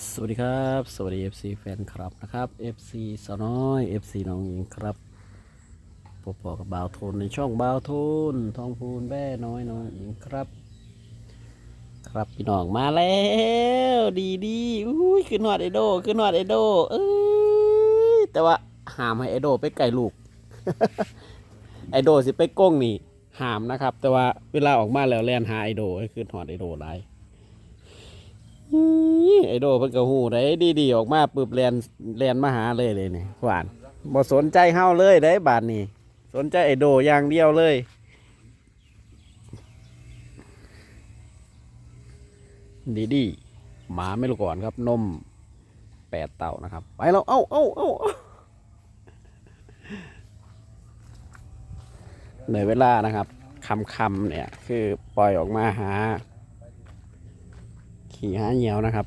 สวัสดีครับ สวัสดี FC แฟนคลับนะครับ FC สาวน้อย FC น้องหญิงครับพบกับบ่าวโทนในช่องบ่าวโทนทองพูนแม่น้อยน้องหญิงครับ ครับพี่น้องมาแล้ว ดีดีอุ้ยขึ้นหอดไอโดขึ้นหอดไอโดเอ้ยแต่ว่าหามให้ไอโดไปไก่ลูก ไอโดสิไปก้งนี่หามนะครับ แต่ว่าเวลาออกมาแล้วแลนหาไอโดให้ขึ้นหอดไอโดได้อื้อ ไอโดเพิ่นก็ฮู้ได้ดีๆออกมาปึ๊บแลนแลนมาหาเลยเลยนี่หวานบ่สนใจเฮาเลยได้บาดนี้สนใจไอโดอย่างเดียวเลยดีดีหมาไม่รู้ก่อนครับ นมแปดเต่านะครับ ไปแล้วเอ้าเอ้าเอ้าเอ้าในเวลานะครับคำคำเนี่ย คือปล่อยออกมาหา ขี่หาเหนียวนะครับ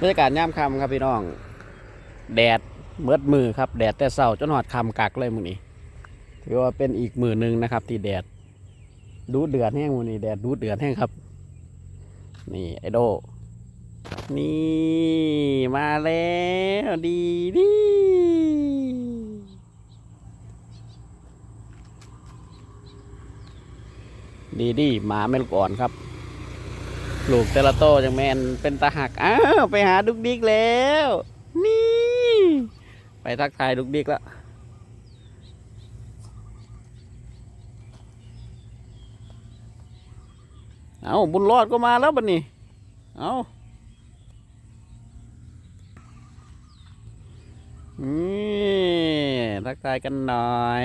บรรยากาศย่ามคำครับพี่น้อง แดดเมืดมือครับ แดดแต่เศร้าจนหอดคำกักเลยมือนี้ถือว่าเป็นอีกมือหนึ่งนะครับ ที่แดด ดูเดือดแห้งวันนี้แดดดูเดือดแห้งครับ นี่ไอโด นี่มาแล้วดีดีดีดีหมาไม่ลูกอ่อนครับลูกเตลโตจังแมนเป็นตาหัก อ้าว ไปหาดุกดิกแล้ว นี่ ไปทักทายดุกดิกแล้ว เอาบุญรอดก็มาแล้วบัดนี้ เอานี่ทักทายกันหน่อย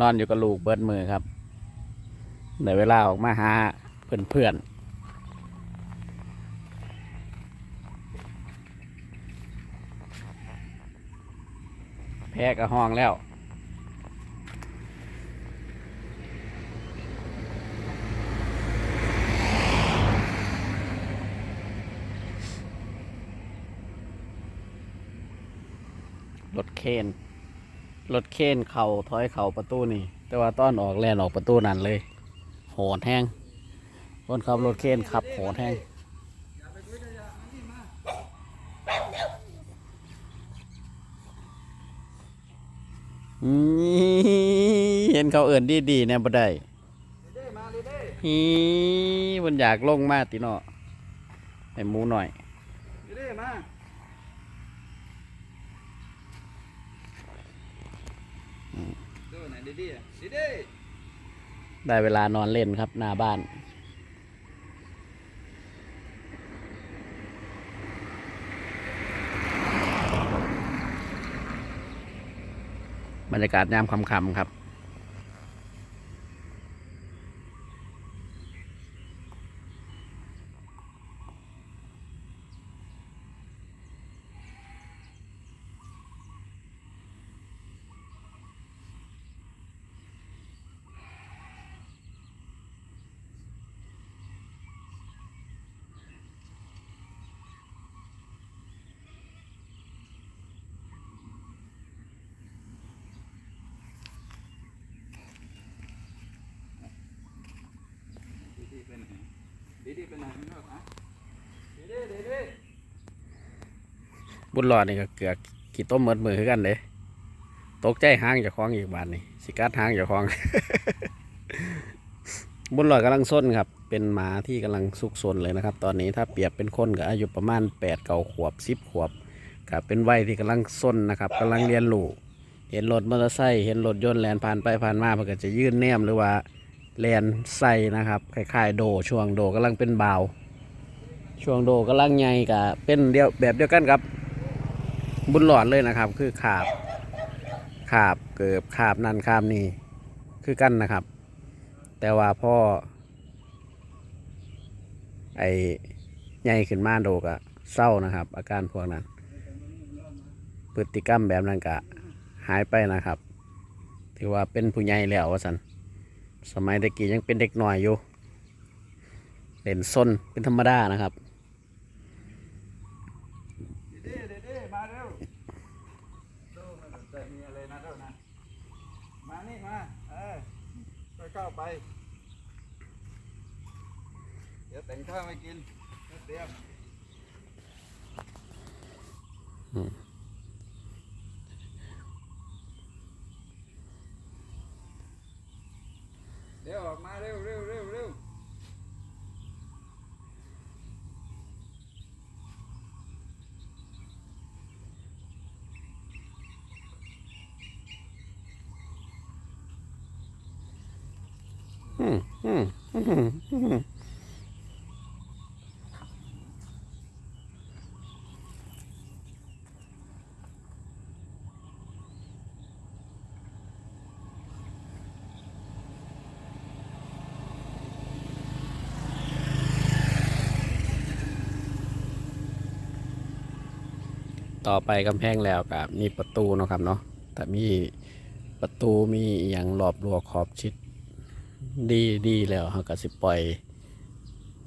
นอนอยู่กับลูกเบิดมือครับเดี๋ยวเวลาออกมาหาเพื่อนเพื่อนแพ้กับห้องแล้ว รถเคนรถเคนเข่าถอยเข่าประตูนี่ แต่ว่าต้อนออกแลนออกประตูนั่นเลย โหดแห้งคนขับรถเคนขับโหดแห้งนี่เห็นเขาเอิ่นดีดีๆเนี่ยบ่ได้ฮีมันอยากลงมาติเนาะให้หมูหน่อย ได้เวลานอนเล่นครับหน้าบ้าน บรรยากาศยามค่ำๆครับ บุญรอดนี่ก็เกือกกี่ต้มเมิดมือคือกันเลยตกใจห้างเจะคล้องอีกบานนี่สิกัดห้างเจะคล้อง บุญรอดกำลังส้นครับ เป็นหมาที่กำลังสุกซนเลยนะครับ ตอนนี้ถ้าเปรียบเป็นคนก็อายุประมาณแปดเก้าขวบสิบขวบกับเป็นวัยที่กำลังส้นนะครับกำลังเรียนรู้เห็นรถมอเตอร์ไซค์เห็นรถยนต์แลนผ่านไปผ่านมามันก็จะยื่นแนมหรือว่า แลนใส่นะครับคล้ายๆโดช่วงโดกำลังเป็นเบาช่วงโดกำลังใหญ่กับเป็นเดียวแบบเดียวกันครับบุญหลอดเลยนะครับ คือขาบขาบเกิบขาบนั่นขาบนี่คือกันนะครับ แต่ว่าพ่อไอใหญ่ขึ้นมาโดกะเศร้านะครับ อาการพวกนั้นพฤติกรรมแบบนั้นกะหายไปนะครับ ถือว่าเป็นผู้ใหญ่แล้วว่าสัน สมัยตะกี้ยังเป็นเด็กหน่อยอยู่เล่นซนเป็นธรรมดานะครับข้าวไป เดี๋ยวแต่งข้าวให้กินเตรียม อืม เดี๋ยวออกมาเร็วเร็วเร็วเร็วอืมอืมอืมอืม ต่อไปกำแพงแล้วกับมีประตูเนาะครับเนาะแต่มีประตูมีอย่างรอบรัวขอบชิดดีดีแล้วเขาก็สิปล่อย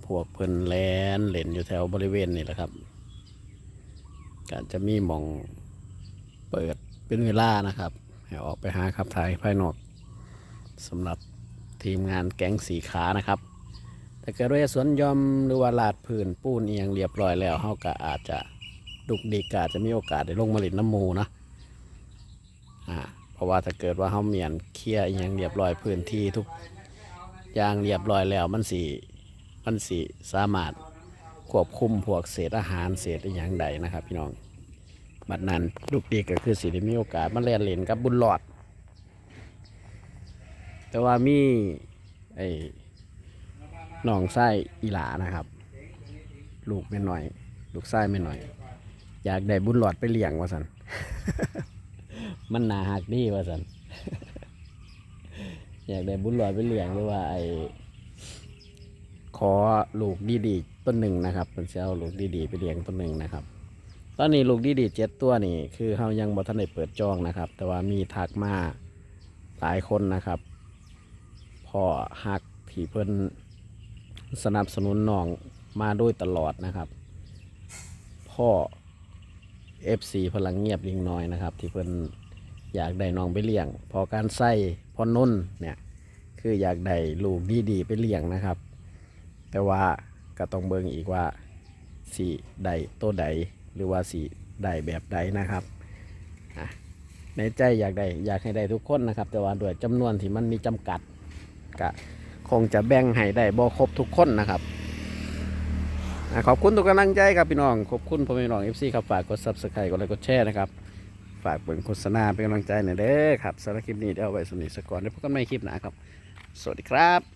พวกเพิ่นแลนเล่นอยู่แถวบริเวณนี่แหละครับก็จะมีมองเปิดเป็นเวลานะครับให้ออกไปหาขับถ่ายภายนอกสำหรับทีมงานแก๊งสีขานะครับ แต่เกิดว่าสวนยอมหรือว่าลาดพื้นปูนเอียงเรียบร้อยแล้วเขาก็อาจจะ ดุกดิกาจะมีโอกาสได้ลงมาเลินน้ำมูนะอ่าเพราะว่าถ้าเกิดว่าเขาเมียนเคลียร์เอียงเรียบร้อยพื้นที่ทุกอย่างเรียบร้อยแล้วมันสีมันสีสามารถควบคุมพวกเศษอาหารเศษอย่างใดนะครับ พี่น้องบัดนั้นลูกดีก็คือสิได้มีโอกาสมาเล่นเล่นกับบุญหลอด แต่ว่ามีไอ้น้องไส้อีหลานะครับ ลูกไม่หน่อย ลูกไส้ไม่หน่อย อยากได้บุญหลอดไปเลี้ยงว่าสันมันหนาหักดีว่าสันอยากได้บุญหลอดไปเลี้ยงหรือว่าไอ้ขอลูกดีๆต้นหนึ่งนะครับเป็นเจ้าลูกดีๆไปเลี้ยงต้นหนึ่งนะครับ ตอนนี้ลูกดีๆเจ็ดตัวนี่คือเขายังบ่ทันได้เปิดจองนะครับ แต่ว่ามีทักมาหลายคนนะครับพ่อฮักที่เพิ่นสนับสนุนน้องมาโดยตลอดนะครับ พ่อ FC พลังเงียบลิงน้อยนะครับ ที่เพิ่นอยากได้น้องไปเลี้ยง พอการใส่พอนุ่นเนี่ยคืออยากได้ลูกดีๆไปเลี้ยงนะครับ แต่ว่าก็ต้องเบิ่งอีกว่าสีใดตัวใดหรือว่าสีใดแบบใดนะครับในใจอยากได้อยากให้ได้ทุกคนนะครับ แต่ว่าด้วยจำนวนที่มันมีจำกัดก็คงจะแบ่งให้ได้บ่ครบทุกคนนะครับ ขอบคุณทุกกำลังใจครับพี่น้องขอบคุณพ่อแม่พี่น้องเอฟซีครับฝากกดซับสไครต์กดไลค์กดแชร์นะครับฝากเป็นโฆษณาเป็นกำลังใจหน่อยเด้อครับสำหรับคลิปนี้เดี๋ยวเอาไว้สำหรับนิทสกอนได้พบกันใหม่คลิปหน้าครับ สวัสดีครับ